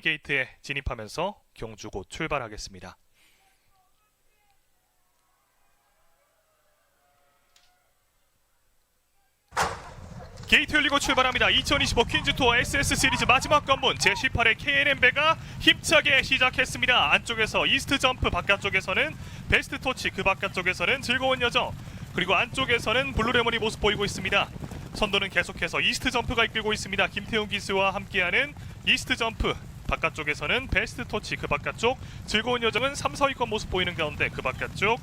게이트에 진입하면서 경주 곧 출발하겠습니다. 게이트 열리고 출발합니다. 2025 퀸즈 투어 SS 시리즈 마지막 관문 제18회 KNM배가 힘차게 시작했습니다. 안쪽에서 이스트 점프, 바깥쪽에서는 베스트 토치, 그 바깥쪽에서는 즐거운 여정, 그리고 안쪽에서는 블루레몬이 모습 보이고 있습니다. 선도는 계속해서 이스트 점프가 이끌고 있습니다. 김태훈 기수와 함께하는 이스트 점프. 바깥쪽에서는 베스트 토치, 그 바깥쪽. 즐거운 여정은 3, 4위권 모습 보이는 가운데 그 바깥쪽.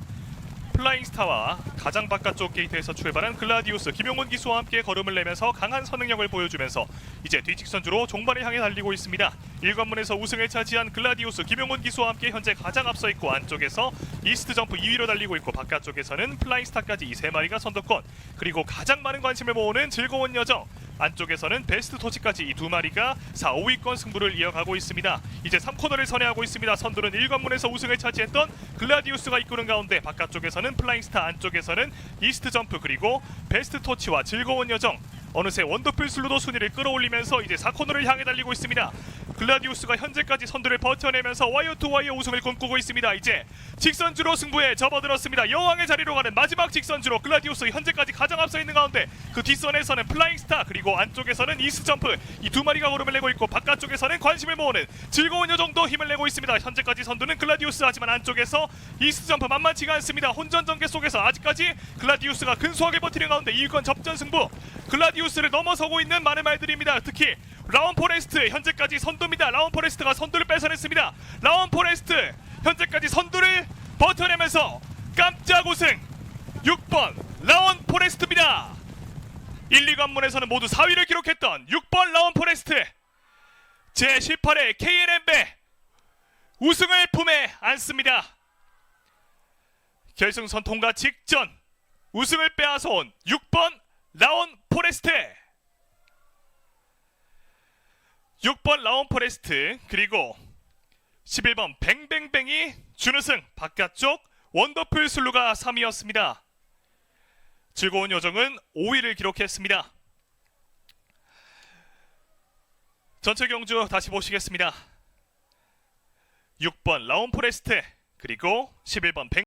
플라잉 스타와 가장 바깥쪽 게이트에서 출발한 글라디우스 김용훈 기수와 함께 걸음을 내면서 강한 선응력을 보여주면서 이제 뒤직선주로 종반을 향해 달리고 있습니다. 1관문에서 우승을 차지한 글라디우스 김용훈 기수와 함께 현재 가장 앞서 있고 안쪽에서 이스트 점프 2위로 달리고 있고 바깥쪽에서는 플라잉 스타까지 이 세 마리가 선두권. 그리고 가장 많은 관심을 모으는 즐거운 여정 안쪽에서는 베스트 토치까지 이 두 마리가 4, 5위권 승부를 이어가고 있습니다. 이제 3코너를 선회하고 있습니다. 선두는 1관문에서 우승을 차지했던 글라디우스가 이끄는 가운데 바깥쪽에서는 플라잉스타 안쪽에서는 이스트 점프 그리고 베스트 토치와 즐거운 여정 어느새 원더풀 슬로도 순위를 끌어올리면서 이제 4코너를 향해 달리고 있습니다. 글라디우스가 현재까지 선두를 버텨내면서 와이어 투 와이어 우승을 꿈꾸고 있습니다. 이제 직선주로 승부에 접어들었습니다. 여왕의 자리로 가는 마지막 직선주로 글라디우스 현재까지 가장 앞서 있는 가운데 그 뒷선에서는 플라잉 스타 그리고 안쪽에서는 이스 점프 이 두 마리가 걸음을 내고 있고 바깥쪽에서는 관심을 모으는 즐거운 여정도 힘을 내고 있습니다. 현재까지 선두는 글라디우스 하지만 안쪽에서 이스 점프 만만치가 않습니다. 혼전 전개 속에서 아직까지 글라디우스가 근소하게 버티는 가운데 2위권 접전 승부 글라디우스를 넘어서고 있는 많은 말들입니다. 특히 라운 포레스트 현재까지 선두입니다. 라운 포레스트가 선두를 뺏어냈습니다. 라운 포레스트 현재까지 선두를 버텨내면서 깜짝 우승 6번 라운 포레스트입니다. 1, 2 관문에서는 모두 4위를 기록했던 6번 라운 포레스트 제18회 KNM배 우승을 품에 안습니다. 결승선 통과 직전 우승을 빼앗아온 6번 라온 포레스트 6번 라온 포레스트 그리고 11번 뱅뱅뱅이 준우승 바깥쪽 원더풀 슬루가 3위였습니다. 즐거운 요정은 5위를 기록했습니다. 전체 경주 다시 보시겠습니다. 6번 라온 포레스트 그리고 11번 뱅